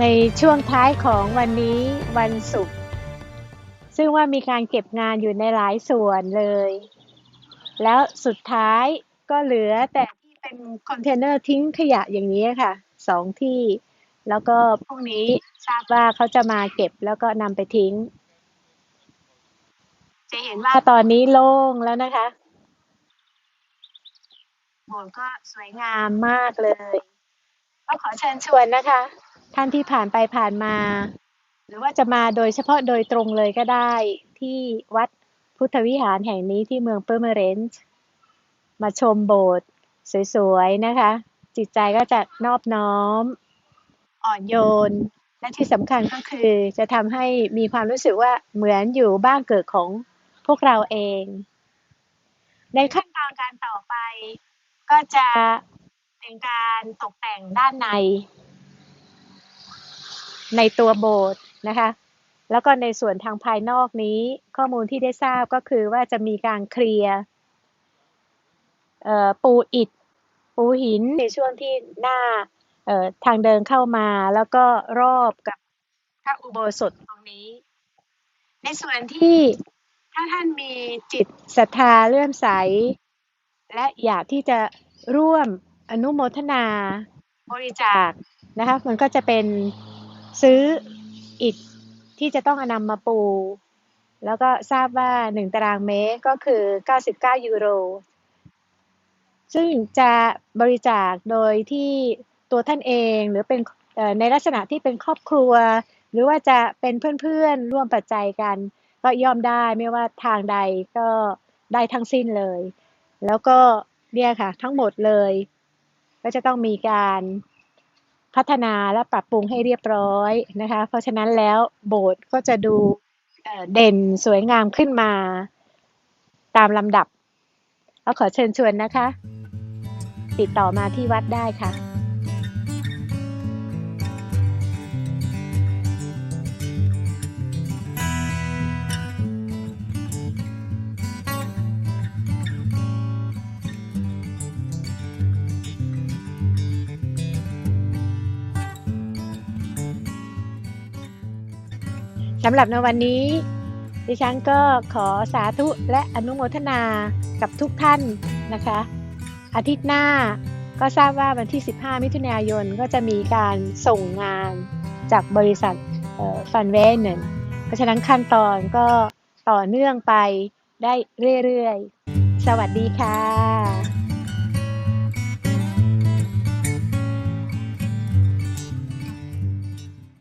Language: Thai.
ในช่วงท้ายของวันนี้วันศุกร์ซึ่งว่ามีการเก็บงานอยู่ในหลายส่วนเลย แล้วสุดท้ายก็เหลือแต่ที่เป็นคอนเทนเนอร์ทิ้งขยะอย่างนี้ค่ะสองที่ แล้วก็พรุ่งนี้ทราบว่าเขาจะมาเก็บแล้วก็นำไปทิ้ง จะเห็นว่าตอนนี้โล่งแล้วนะคะโบสถ์ก็สวยงามมากเลยก็ขอเชิญชวนนะคะ ท่านที่ผ่านไปผ่านมา หรือว่าจะมาโดยเฉพาะโดยตรงเลยก็ได้ ที่วัดพุทธวิหารแห่งนี้ที่เมืองเปอร์เมเรนซ์มาชมโบสถ์สวยๆนะคะ จิตใจก็จะนอบน้อม อ่อนโยน และที่สำคัญก็คือจะทำให้มีความรู้สึกว่าเหมือนอยู่บ้านเกิดของพวกเราเอง ในขั้นตอนการต่อไปก็จะเป็นการตกแต่งด้านใน ในตัวโบสถ์นะคะ แล้วก็ในส่วนทางภายนอกนี้ข้อมูลที่ได้ทราบก็คือว่าจะมีการเคลียร์ปูอิฐปูหินในช่วงที่หน้าทางเดินเข้ามาแล้วก็รอบกับพระอุโบสถตรงนี้ ในส่วนที่ถ้าท่านมีจิตศรัทธาเลื่อมใส และอยากที่จะร่วมอนุโมทนาบริจาคนะคะมันก็จะเป็น ซื้ออิฐที่จะต้องอนำมาปู แล้วก็ทราบว่า 1 ตารางเมตรก็คือ 99 ยูโร ซึ่งจะบริจาคโดยที่ตัวท่านเองหรือเป็นในลักษณะที่เป็นครอบครัว หรือว่าจะเป็นเพื่อนๆ ร่วมปัจจัยกัน ก็ย่อมได้ไม่ว่าทางใดก็ได้ทั้งสิ้นเลย แล้วก็เนี่ยค่ะ ทั้งหมดเลย ก็จะต้องมีการ พัฒนาและปรับปรุงให้เรียบร้อยนะคะ เพราะฉะนั้นแล้วโบสถ์ก็จะดูเด่นสวยงามขึ้นมาตามลำดับก็ขอเชิญชวนนะคะ ติดต่อมาที่วัดได้ค่ะ สำหรับในวันนี้ ดิฉันก็ขอสาธุและอนุโมทนากับทุกท่านนะคะ อาทิตย์หน้าก็ทราบว่าวันที่ 15 มิถุนายนก็จะมีการส่งงานจากบริษัทฟันเวนเนเพราะฉะนั้นขั้นตอนก็ต่อเนื่องไปได้เรื่อยๆ สวัสดีค่ะ